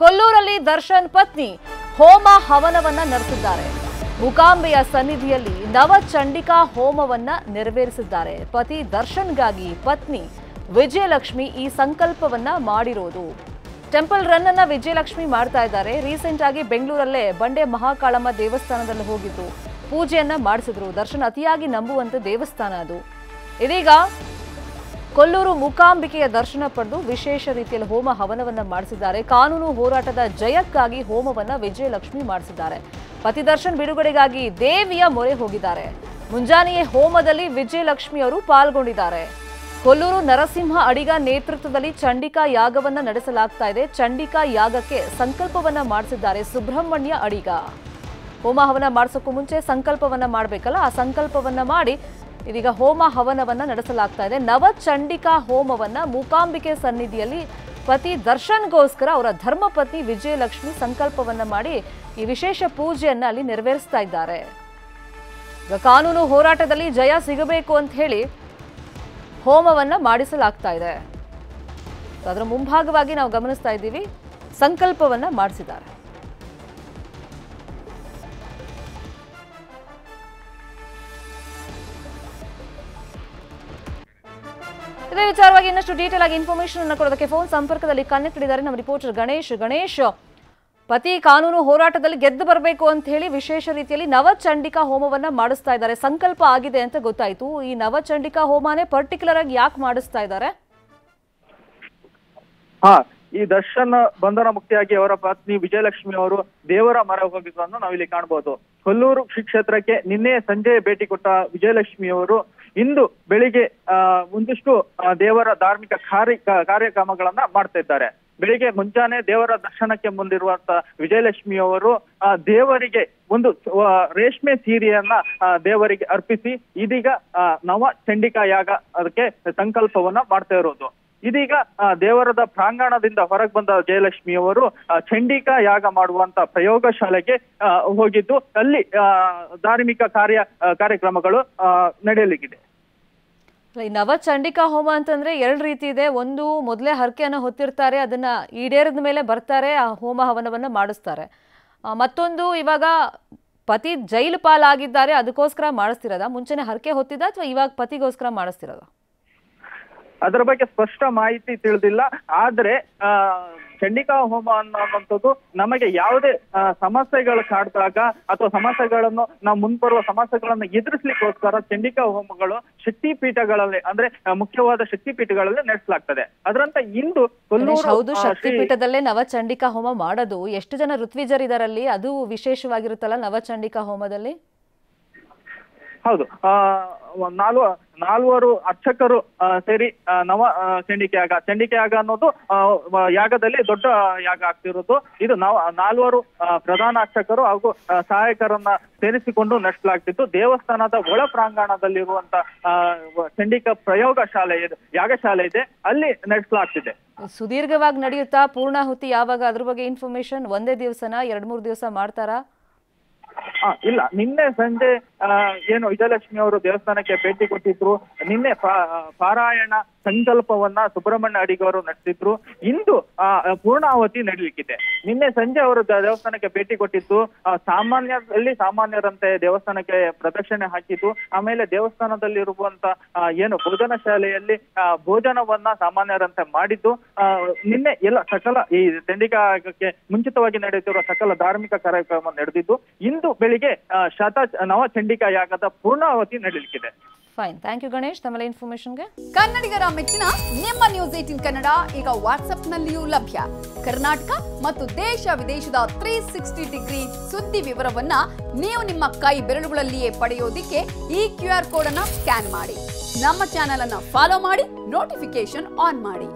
ಕೊಲ್ಲೂರಲ್ಲಿ ದರ್ಶನ್ ಪತ್ನಿ ಹೋಮ ಹವನವನ್ನ ನಡೆಸಿದ್ದಾರೆ. ಮುಕಾಂಬೆಯ ಸನ್ನಿಧಿಯಲ್ಲಿ ನವಚಂಡಿಕಾ ಹೋಮವನ್ನ ನೆರವೇರಿಸಿದ್ದಾರೆ. ಪತಿ ದರ್ಶನ್ಗಾಗಿ ಪತ್ನಿ ವಿಜಯಲಕ್ಷ್ಮಿ ಈ ಸಂಕಲ್ಪವನ್ನ ಮಾಡಿರೋದು. ಟೆಂಪಲ್ ರನ್ ಅನ್ನ ವಿಜಯಲಕ್ಷ್ಮಿ ಮಾಡ್ತಾ ಇದ್ದಾರೆ. ರೀಸೆಂಟ್ ಆಗಿ ಬೆಂಗಳೂರಲ್ಲೇ ಬಂಡೆ ಮಹಾಕಾಳಮ್ಮ ದೇವಸ್ಥಾನದಲ್ಲಿ ಹೋಗಿದ್ದು, ಪೂಜೆಯನ್ನ ಮಾಡಿಸಿದ್ರು. ದರ್ಶನ್ ಅತಿಯಾಗಿ ನಂಬುವಂತ ದೇವಸ್ಥಾನ ಅದು. ಇದೀಗ ಕೊಲ್ಲೂರು ಮೂಕಾಂಬಿಕೆಯ ದರ್ಶನ ಪಡೆದು ವಿಶೇಷ ರೀತಿಯಲ್ಲಿ ಹೋಮ ಹವನವನ್ನ ಮಾಡಿಸಿದ್ದಾರೆ. ಕಾನೂನು ಹೋರಾಟದ ಜಯಕ್ಕಾಗಿ ಹೋಮವನ್ನ ವಿಜಯಲಕ್ಷ್ಮಿ ಮಾಡಿಸಿದ್ದಾರೆ. ಪತಿ ದರ್ಶನ್ ಬಿಡುಗಡೆಗಾಗಿ ದೇವಿಯ ಮೊರೆ ಹೋಗಿದ್ದಾರೆ. ಮುಂಜಾನೆಯೇ ಹೋಮದಲ್ಲಿ ವಿಜಯಲಕ್ಷ್ಮಿ ಅವರು ಪಾಲ್ಗೊಂಡಿದ್ದಾರೆ. ಕೊಲ್ಲೂರು ನರಸಿಂಹ ಅಡಿಗ ನೇತೃತ್ವದಲ್ಲಿ ಚಂಡಿಕಾ ಯಾಗವನ್ನ ನಡೆಸಲಾಗ್ತಾ ಇದೆ. ಚಂಡಿಕಾ ಯಾಗಕ್ಕೆ ಸಂಕಲ್ಪವನ್ನ ಮಾಡಿಸಿದ್ದಾರೆ ಸುಬ್ರಹ್ಮಣ್ಯ ಅಡಿಗ. ಹೋಮ ಹವನ ಮಾಡಿಸೋಕ್ಕೂ ಮುಂಚೆ ಸಂಕಲ್ಪವನ್ನ ಮಾಡಬೇಕಲ್ಲ, ಆ ಸಂಕಲ್ಪವನ್ನ ಮಾಡಿ ಇದೀಗ ಹೋಮ ಹವನವನ್ನ ನಡೆಸಲಾಗ್ತಾ ಇದೆ. ನವಚಂಡಿಕಾ ಹೋಮವನ್ನ ಮೂಕಾಂಬಿಕೆ ಸನ್ನಿಧಿಯಲ್ಲಿ ಪತಿ ದರ್ಶನ್ಗೋಸ್ಕರ ಅವರ ಧರ್ಮಪತ್ನಿ ವಿಜಯಲಕ್ಷ್ಮಿ ಸಂಕಲ್ಪವನ್ನ ಮಾಡಿ ಈ ವಿಶೇಷ ಪೂಜೆಯನ್ನ ಅಲ್ಲಿ ನೆರವೇರಿಸ್ತಾ ಇದ್ದಾರೆ. ಈಗ ಕಾನೂನು ಹೋರಾಟದಲ್ಲಿ ಜಯ ಸಿಗಬೇಕು ಅಂತ ಹೇಳಿ ಹೋಮವನ್ನ ಮಾಡಿಸಲಾಗ್ತಾ ಇದೆ. ಅದರ ಮುಂಭಾಗವಾಗಿ ನಾವು ಗಮನಿಸ್ತಾ ಇದ್ದೀವಿ. ಸಂಕಲ್ಪವನ್ನ ಮಾಡಿಸಿದ್ದಾರೆ. ಇದೇ ವಿಚಾರವಾಗಿ ಇನ್ನಷ್ಟು ಡೀಟೇಲ್ ಆಗಿ ಇನ್ಫಾರ್ಮೇಶನ್ ಅನ್ನು ಕೊಡೋದಕ್ಕೆ ಫೋನ್ ಸಂಪರ್ಕದಲ್ಲಿ ಕನೆಕ್ಟ್ ಇದ್ದಾರೆ ನಮ್ಮ ರಿಪೋರ್ಟರ್ ಗಣೇಶ್. ಗಣೇಶ್, ಪತಿ ಕಾನೂನು ಹೋರಾಟದಲ್ಲಿ ಗೆದ್ದು ಬರಬೇಕು ಅಂತ ಹೇಳಿ ವಿಶೇಷ ರೀತಿಯಲ್ಲಿ ನವಚಂಡಿಕಾ ಹೋಮವನ್ನ ಮಾಡಿಸ್ತಾ ಇದ್ದಾರೆ. ಸಂಕಲ್ಪ ಆಗಿದೆ ಅಂತ ಗೊತ್ತಾಯ್ತು. ಈ ನವಚಂಡಿಕಾ ಹೋಮನೇ ಪರ್ಟಿಕ್ಯುಲರ್ ಆಗಿ ಯಾಕೆ ಮಾಡಿಸ್ತಾ ಇದ್ದಾರೆ? ಹಾ, ಈ ದರ್ಶನ್ ಬಂಧನ ಮುಕ್ತಿಯಾಗಿ ಅವರ ಪತ್ನಿ ವಿಜಯಲಕ್ಷ್ಮಿ ಅವರು ದೇವರ ಮರ ಹೋಗಿದ್ದನ್ನು ನಾವಿಲ್ಲಿ ಕಾಣಬಹುದು. ಕೊಲ್ಲೂರು ಶ್ರೀ ಕ್ಷೇತ್ರಕ್ಕೆ ನಿನ್ನೆ ಸಂಜೆ ಭೇಟಿ ಕೊಟ್ಟ ವಿಜಯಲಕ್ಷ್ಮಿ ಅವರು ಇಂದು ಬೆಳಿಗ್ಗೆ ಒಂದಿಷ್ಟು ದೇವರ ಧಾರ್ಮಿಕ ಕಾರ್ಯ, ಕಾರ್ಯಕ್ರಮಗಳನ್ನ ಮಾಡ್ತಾ ಇದ್ದಾರೆ ಬೆಳಿಗ್ಗೆ ಮುಂಜಾನೆ ದೇವರ ದರ್ಶನಕ್ಕೆ ಮುಂದಿರುವಂತ ವಿಜಯಲಕ್ಷ್ಮಿ ಅವರು, ಆ, ದೇವರಿಗೆ ಒಂದು ರೇಷ್ಮೆ ಸೀರೆಯನ್ನ ದೇವರಿಗೆ ಅರ್ಪಿಸಿ, ಇದೀಗ ನವ ಚಂಡಿಕಾ ಯಾಗ ಅದಕ್ಕೆ ಸಂಕಲ್ಪವನ್ನ ಮಾಡ್ತಾ ಇರೋದು. ಇದೀಗ ದೇವರದ ಪ್ರಾಂಗಣದಿಂದ ಹೊರಗೆ ಬಂದ ಜಯಲಕ್ಷ್ಮಿ ಅವರು ಚಂಡಿಕಾ ಯಾಗ ಮಾಡುವಂತ ಪ್ರಯೋಗಶಾಲೆಗೆ ಹೋಗಿದ್ದು. ಅಲ್ಲಿ ಧಾರ್ಮಿಕ ಕಾರ್ಯ ಕಾರ್ಯಕ್ರಮಗಳು ನಡೆಯಲಿಕ್ಕಿದೆ. ಈ ನವಚಂಡಿಕಾ ಹೋಮ ಅಂತಂದ್ರೆ ಎರಡು ರೀತಿ ಇದೆ. ಒಂದು, ಮೊದಲೇ ಹರಕೆಯನ್ನು ಹೊತ್ತಿರ್ತಾರೆ, ಅದನ್ನ ಈಡೇರಿದ ಮೇಲೆ ಬರ್ತಾರೆ, ಆ ಹೋಮ ಹವನವನ್ನ ಮಾಡಿಸ್ತಾರೆ. ಮತ್ತೊಂದು, ಇವಾಗ ಪತಿ ಜೈಲು ಪಾಲಾಗಿದ್ದಾರೆ, ಅದಕ್ಕೋಸ್ಕರ ಮಾಡಿಸ್ತಿರೋದ? ಮುಂಚೆನೆ ಹರಕೆ ಹೊತ್ತಿದ ಅಥವಾ ಇವಾಗ ಪತಿಗೋಸ್ಕರ ಮಾಡಿಸ್ತಿರೋದ? ಅದರ ಬಗ್ಗೆ ಸ್ಪಷ್ಟ ಮಾಹಿತಿ ತಿಳಿದಿಲ್ಲ. ಆದ್ರೆ ಚಂಡಿಕಾ ಹೋಮ ಅನ್ನುವಂಥದ್ದು ನಮಗೆ ಯಾವುದೇ ಸಮಸ್ಯೆಗಳು ಕಾಡ್ದಾಗ ಅಥವಾ ಸಮಸ್ಯೆಗಳನ್ನು ನಾವು ಮುಂಬರುವ ಸಮಸ್ಯೆಗಳನ್ನು ಎದುರಿಸ್ಲಿಕ್ಕೋಸ್ಕರ ಚಂಡಿಕಾ ಹೋಮಗಳು ಶಕ್ತಿ ಪೀಠಗಳಲ್ಲಿ ಅಂದ್ರೆ ಮುಖ್ಯವಾದ ಶಕ್ತಿ ಪೀಠಗಳಲ್ಲಿ ನಡೆಸಲಾಗ್ತದೆ. ಅದರಂತೆ ಇಂದು ಹೌದು ಶಕ್ತಿ ಪೀಠದಲ್ಲೇ ನವಚಂಡಿಕಾ ಹೋಮ ಮಾಡೋದು. ಎಷ್ಟು ಜನ ಋತ್ವಿಜರಿದಾರಲ್ಲಿ ಅದು ವಿಶೇಷವಾಗಿರುತ್ತಲ್ಲ ನವಚಂಡಿಕಾ ಹೋಮದಲ್ಲಿ? ಹೌದು. ನಾಲ್ವ, ನಾಲ್ವರು ಅರ್ಚಕರು ಸೇರಿ ನವ ಚಂಡಿಕೆ ಯಾಗ. ಚಂಡಿಕೆ ಯಾಗ ಅನ್ನೋದು ಯಾಗದಲ್ಲಿ ದೊಡ್ಡ ಯಾಗ ಆಗ್ತಿರೋದು. ಇದು ನಾವ್ ನಾಲ್ವರು ಪ್ರಧಾನ ಅರ್ಚಕರು ಹಾಗೂ ಸಹಾಯಕರನ್ನ ಸೇರಿಸಿಕೊಂಡು ನಡೆಸಲಾಗ್ತಿತ್ತು. ದೇವಸ್ಥಾನದ ಒಳ ಪ್ರಾಂಗಣದಲ್ಲಿರುವಂತ ಚಂಡಿಕ ಪ್ರಯೋಗ ಶಾಲೆ ಇದೆ ಯಾಗಶಾಲೆ ಇದೆ. ಅಲ್ಲಿ ನಡೆಸಲಾಗ್ತಿದೆ. ಸುದೀರ್ಘವಾಗಿ ನಡೆಯುತ್ತಾ, ಪೂರ್ಣಾಹುತಿ ಯಾವಾಗ? ಅದ್ರ ಬಗ್ಗೆ ಇನ್ಫಾರ್ಮೇಶನ್ ಒಂದೇ ದಿವಸನ? ಎರಡ್ ಮೂರು ದಿವಸ ಮಾಡ್ತಾರಾ? ಇಲ್ಲ ನಿನ್ನೆ ಸಂಜೆ ಏನು ವಿಜಯಲಕ್ಷ್ಮಿ ಅವರು ದೇವಸ್ಥಾನಕ್ಕೆ ಭೇಟಿ ಕೊಟ್ಟಿದ್ರು ನಿನ್ನೆ ಪಾರಾಯಣ ಸಂಕಲ್ಪವನ್ನ ಸುಬ್ರಹ್ಮಣ್ಯ ಅಡಿಗವರು ನಡೆಸಿದ್ರು. ಇಂದು ಆ, ಪೂರ್ಣಾವತಿ ನಡೀಲಿಕ್ಕಿದೆ. ನಿನ್ನೆ ಸಂಜೆ ಅವರು ದೇವಸ್ಥಾನಕ್ಕೆ ಭೇಟಿ ಕೊಟ್ಟಿದ್ದು ಸಾಮಾನ್ಯದಲ್ಲಿ ಸಾಮಾನ್ಯರಂತೆ ದೇವಸ್ಥಾನಕ್ಕೆ ಪ್ರದಕ್ಷಿಣೆ ಹಾಕಿದ್ದು ಆಮೇಲೆ ದೇವಸ್ಥಾನದಲ್ಲಿ ಇರುವಂತ ಏನು ಭೋಜನ ಶಾಲೆಯಲ್ಲಿ ಭೋಜನವನ್ನ ಸಾಮಾನ್ಯರಂತೆ ಮಾಡಿದ್ದು ನಿನ್ನೆ ಎಲ್ಲ ಸಕಲ ಈ ಚಂಡಿಕಾಕ್ಕೆ ಮುಂಚಿತವಾಗಿ ನಡೆಯುತ್ತಿರುವ ಸಕಲ ಧಾರ್ಮಿಕ ಕಾರ್ಯಕ್ರಮ ನಡೆದಿದ್ದು ಇಂದು ಬೆಳಿಗ್ಗೆ ಶತ ನವ ಚಂಡಿಕಾ ಯಾಗದ ಪೂರ್ಣಾವತಿ ನಡೀಲಿಕ್ಕಿದೆ. ಫೈನ್ ಥ್ಯಾಂಕ್ ಯು ಗಣೇಶ್ ತಮ್ಮೆಲ್ಲ ಇನ್ಫಾರ್ಮೇಶನ್ಗೆ ಕನ್ನಡಿಗರ ಮೆಚ್ಚಿನ ನಿಮ್ಮ ನ್ಯೂಸ್ ಏಟಿನ್ ಕನ್ನಡ ಈಗ ವಾಟ್ಸ್ಆಪ್ನಲ್ಲಿಯೂ ಲಭ್ಯ. ಕರ್ನಾಟಕ ಮತ್ತು ದೇಶ ವಿದೇಶದ ತ್ರೀ ಸಿಕ್ಸ್ಟಿ ಡಿಗ್ರಿ ಸುದ್ದಿ ವಿವರವನ್ನ ನೀವು ನಿಮ್ಮ ಕೈ ಬೆರಳುಗಳಲ್ಲಿಯೇ ಪಡೆಯೋದಿಕ್ಕೆ ಈ ಕ್ಯೂ ಆರ್ ಕೋಡ್ ಅನ್ನ ಸ್ಕ್ಯಾನ್ ಮಾಡಿ. ನಮ್ಮ ಚಾನೆಲ್ ಅನ್ನ ಫಾಲೋ ಮಾಡಿ ನೋಟಿಫಿಕೇಶನ್ ಆನ್ ಮಾಡಿ.